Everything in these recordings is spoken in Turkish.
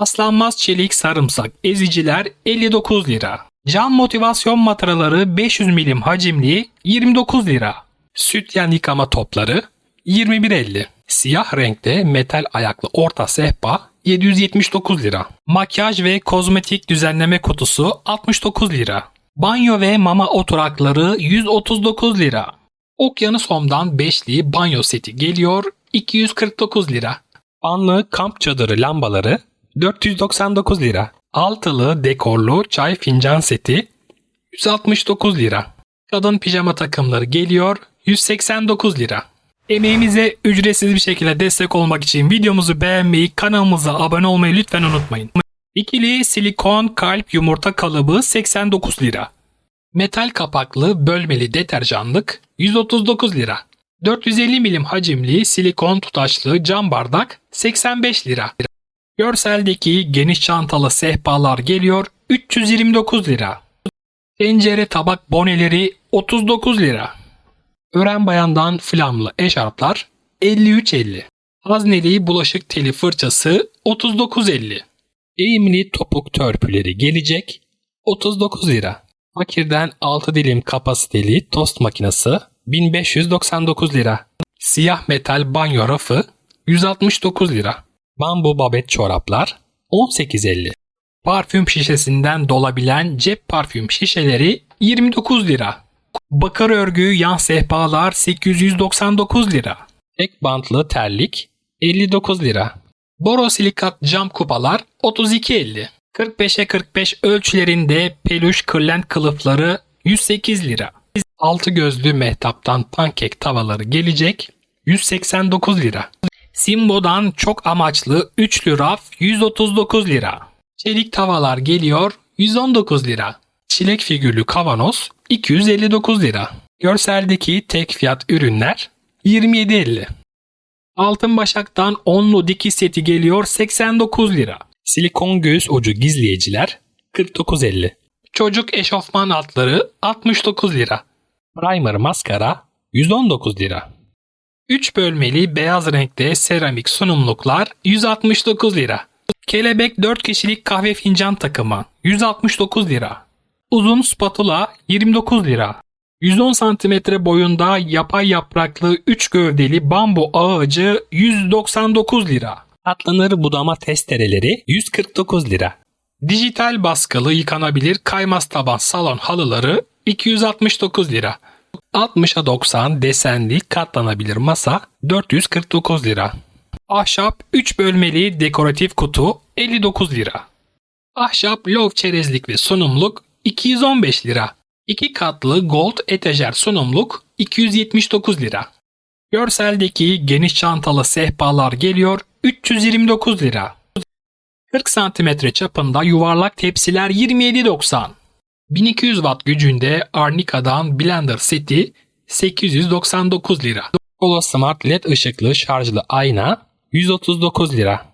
Paslanmaz çelik sarımsak eziciler 59 lira. Cam motivasyon mataraları 500 milim hacimli 29 lira. Sütyen yıkama topları 21.50. Siyah renkte metal ayaklı orta sehpa 779 lira. Makyaj ve kozmetik düzenleme kutusu 69 lira. Banyo ve mama oturakları 139 lira. Okyanus Home'dan beşli banyo seti geliyor 249 lira. Anlı kamp çadırı lambaları 499 lira. Altılı dekorlu çay fincan seti 169 lira. Kadın pijama takımları geliyor 189 lira. Emeğimize ücretsiz bir şekilde destek olmak için videomuzu beğenmeyi, kanalımıza abone olmayı lütfen unutmayın. İkili silikon kalp yumurta kalıbı 89 lira. Metal kapaklı bölmeli deterjanlık 139 lira. 450 milim hacimli silikon tutaşlı cam bardak 85 lira. Görseldeki geniş çantalı sehpalar geliyor 329 lira. Tencere tabak boneleri 39 lira. Ören bayandan flamlı eşarplar 53.50. Hazneli bulaşık teli fırçası 39.50. Eğimli topuk törpüleri gelecek 39 lira. Fakirden 6 dilim kapasiteli tost makinesi 1599 lira. Siyah metal banyo rafı 169 lira. Bambu babet çoraplar 18.50. Parfüm şişesinden dolabilen cep parfüm şişeleri 29 lira. Bakır örgü yan sehpalar 899 lira. Tek bantlı terlik 59 lira. Borosilikat cam kupalar 32.50. 45'e 45 ölçülerinde peluş kırlent kılıfları 108 lira. Altı gözlü mehtaptan pankek tavaları gelecek 189 lira. Simbo'dan çok amaçlı üçlü raf 139 lira. Çelik tavalar geliyor 119 lira. Çilek figürlü kavanoz 259 lira. Görseldeki tek fiyat ürünler 27.50. Altın başaktan onlu dikiş seti geliyor 89 lira. Silikon göğüs ucu gizleyiciler 49.50. Çocuk eşofman altları 69 lira. Primer maskara 119 lira. 3 bölmeli beyaz renkte seramik sunumluklar 169 lira. Kelebek 4 kişilik kahve fincan takımı 169 lira. Uzun spatula 29 lira. 110 cm boyunda yapay yapraklı 3 gövdeli bambu ağacı 199 lira. Atlanır budama testereleri 149 lira. Dijital baskılı yıkanabilir kaymaz taban salon halıları 269 lira. 60'a 90 desenli katlanabilir masa 449 lira. Ahşap 3 bölmeli dekoratif kutu 59 lira. Ahşap lov çerezlik ve sunumluk 215 lira. 2 katlı gold etajer sunumluk 279 lira. Görseldeki geniş çantalı sehpalar geliyor 329 lira. 40 cm çapında yuvarlak tepsiler 27.90. 1200 watt gücünde Arnica'dan blender seti 899 lira. Polo Smart LED ışıklı şarjlı ayna 139 lira.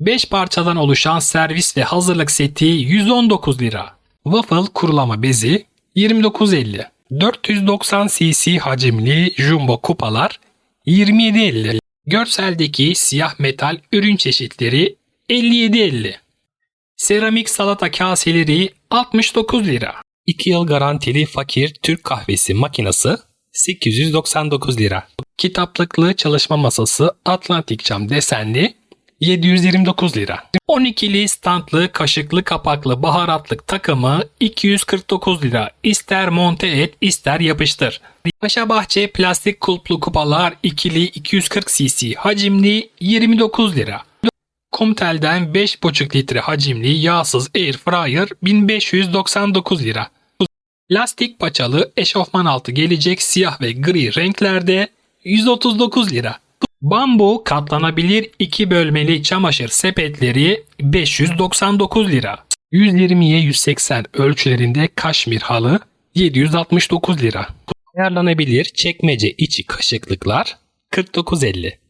5 parçadan oluşan servis ve hazırlık seti 119 lira. Waffle kurulama bezi 29.50. 490 cc hacimli jumbo kupalar 27.50. Görseldeki siyah metal ürün çeşitleri 57.50. Seramik salata kaseleri 69 lira. 2 yıl garantili fakir Türk kahvesi makinesi 899 lira. Kitaplıklı çalışma masası Atlantik cam desenli 729 lira. 12'li standlı kaşıklı kapaklı baharatlık takımı 249 lira. İster monte et ister yapıştır. Paşa Bahçe plastik kulplu kupalar ikili 240 cc hacimli 29 lira. Kumtel'den 5,5 litre hacimli yağsız air fryer 1599 lira. Lastik paçalı eşofman altı gelecek siyah ve gri renklerde 139 lira. Bambu katlanabilir 2 bölmeli çamaşır sepetleri 599 lira. 120'ye 180 ölçülerinde kaşmir halı 769 lira. Ayarlanabilir çekmece içi kaşıklıklar 49.50.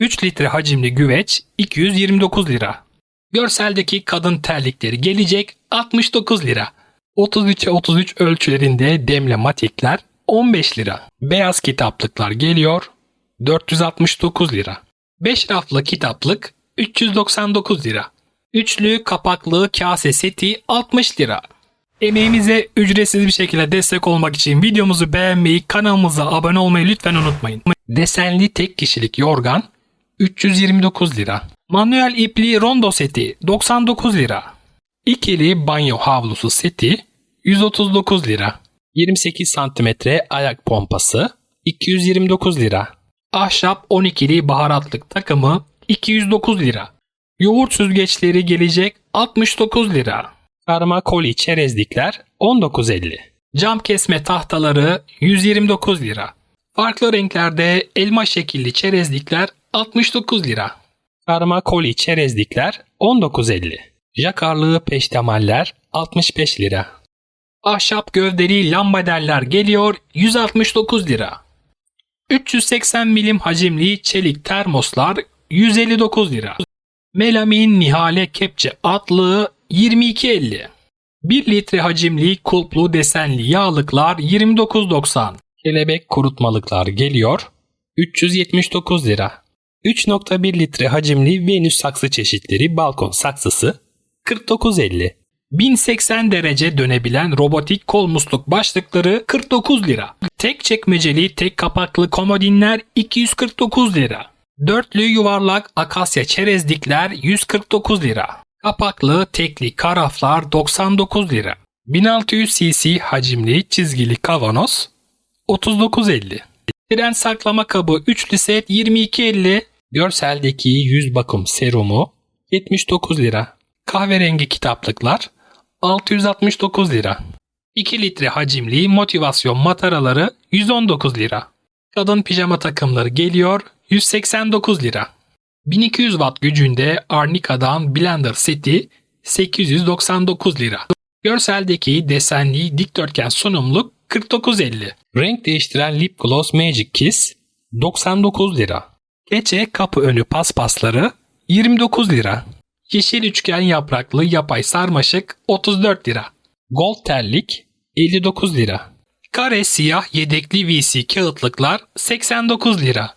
3 litre hacimli güveç 229 lira. Görseldeki kadın terlikleri gelecek 69 lira. 33'e 33 ölçülerinde demle matikler 15 lira. Beyaz kitaplıklar geliyor 469 lira. 5 raflı kitaplık 399 lira. Üçlü kapaklı kase seti 60 lira. Emeğimize ücretsiz bir şekilde destek olmak için videomuzu beğenmeyi, kanalımıza abone olmayı lütfen unutmayın. Desenli tek kişilik yorgan 329 lira. Manuel ipli rondo seti 99 lira. İkili banyo havlusu seti 139 lira. 28 santimetre ayak pompası 229 lira. Ahşap 12'li baharatlık takımı 209 lira. Yoğurt süzgeçleri gelecek 69 lira. Karma koli çerezlikler 19.50. Cam kesme tahtaları 129 lira. Farklı renklerde elma şekilli çerezlikler 69 lira. Karma koli çerezlikler 19.50. Jakarlı peştemaller 65 lira. Ahşap gövdeli lambaderler geliyor 169 lira. 380 milim hacimli çelik termoslar 159 lira. Melamin Nihale Kepçe atlığı 22.50. 1 litre hacimli kulplu desenli yağlıklar 29.90. Kelebek kurutmalıklar geliyor 379 lira. 3.1 litre hacimli Venüs saksı çeşitleri balkon saksısı 49.50. 1080 derece dönebilen robotik kol musluk başlıkları 49 lira. Tek çekmeceli tek kapaklı komodinler 249 lira. Dörtlü yuvarlak akasya çerezlikler 149 lira. Kapaklı tekli karaflar 99 lira. 1600 cc hacimli çizgili kavanoz 39.50. Tren saklama kabı üçlü set 22.50. Görseldeki yüz bakım serumu 79 lira. Kahverengi kitaplıklar 669 lira. 2 litre hacimli motivasyon mataraları 119 lira. Kadın pijama takımları geliyor 189 lira. 1200 watt gücünde Arnica'dan blender seti 899 lira. Görseldeki desenli dikdörtgen sunumluk 49.50. Renk değiştiren lip gloss Magic Kiss 99 lira. Keçe kapı önü paspasları 29 lira. Yeşil üçgen yapraklı yapay sarmaşık 34 lira. Gold terlik 59 lira. Kare siyah yedekli VC kağıtlıklar 89 lira.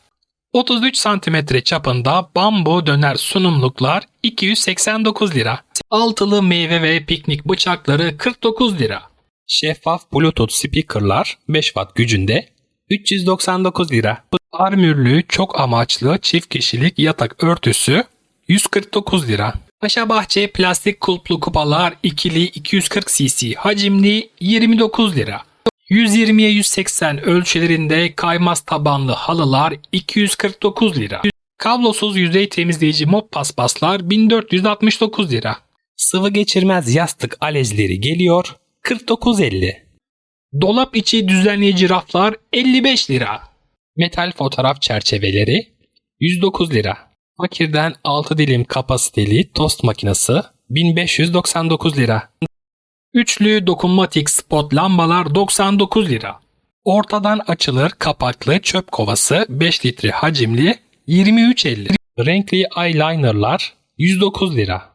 33 santimetre çapında bambu döner sunumluklar 289 lira. Altılı meyve ve piknik bıçakları 49 lira. Şeffaf Bluetooth speakerlar 5 watt gücünde 399 lira. Armürlü çok amaçlı çift kişilik yatak örtüsü 149 lira. Paşa Bahçe plastik kulplu kupalar ikili 240 cc hacimli 29 lira. 120'ye 180 ölçülerinde kaymaz tabanlı halılar 249 lira. Kablosuz yüzey temizleyici mop paspaslar 1469 lira. Sıvı geçirmez yastık alezleri geliyor 49.50. Dolap içi düzenleyici raflar 55 lira. Metal fotoğraf çerçeveleri 109 lira. Fakirden 6 dilim kapasiteli tost makinesi 1599 lira. Üçlü dokunmatik spot lambalar 99 lira. Ortadan açılır kapaklı çöp kovası 5 litre hacimli 23.50. Renkli eyelinerlar 109 lira.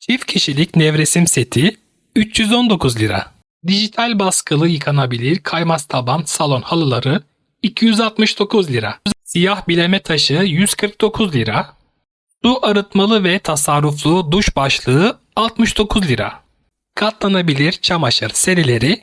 Çift kişilik nevresim seti 319 lira. Dijital baskılı yıkanabilir kaymaz taban salon halıları 269 lira. Siyah bileme taşı 149 lira. Su arıtmalı ve tasarruflu duş başlığı 69 lira. Katlanabilir çamaşır serileri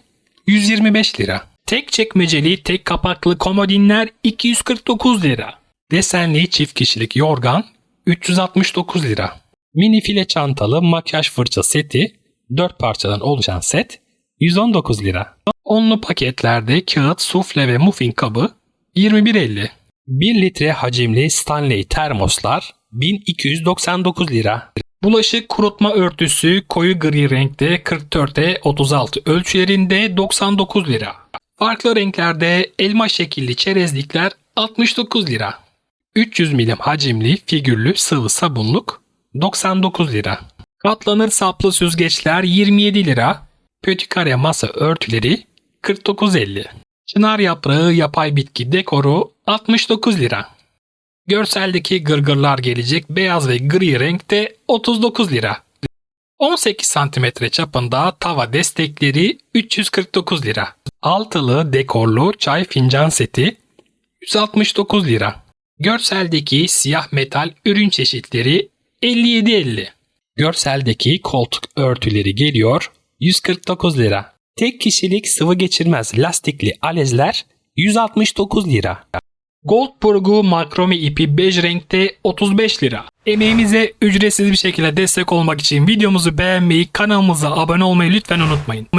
125 lira. Tek çekmeceli tek kapaklı komodinler 249 lira. Desenli çift kişilik yorgan 369 lira. Mini file çantalı makyaj fırça seti 4 parçadan oluşan set 119 lira. Onlu paketlerde kağıt, sufle ve muffin kabı 21.50. 1 litre hacimli Stanley termoslar 1299 lira. Bulaşık kurutma örtüsü koyu gri renkte 44'e 36 ölçülerinde 99 lira. Farklı renklerde elma şekilli çerezlikler 69 lira. 300 milim hacimli figürlü sıvı sabunluk 99 lira. Katlanır saplı süzgeçler 27 lira. Pötikare masa örtüleri 49.50. Çınar yaprağı yapay bitki dekoru 69 lira. Görseldeki gırgırlar gelecek beyaz ve gri renkte 39 lira. 18 cm çapında tava destekleri 349 lira. Altılı dekorlu çay fincan seti 169 lira. Görseldeki siyah metal ürün çeşitleri 57.50. Görseldeki koltuk örtüleri geliyor 149 lira. Tek kişilik sıvı geçirmez lastikli alezler 169 lira. Goldburg'u makrome ipi bej renkte 35 lira. Emeğimize ücretsiz bir şekilde destek olmak için videomuzu beğenmeyi, kanalımıza abone olmayı lütfen unutmayın.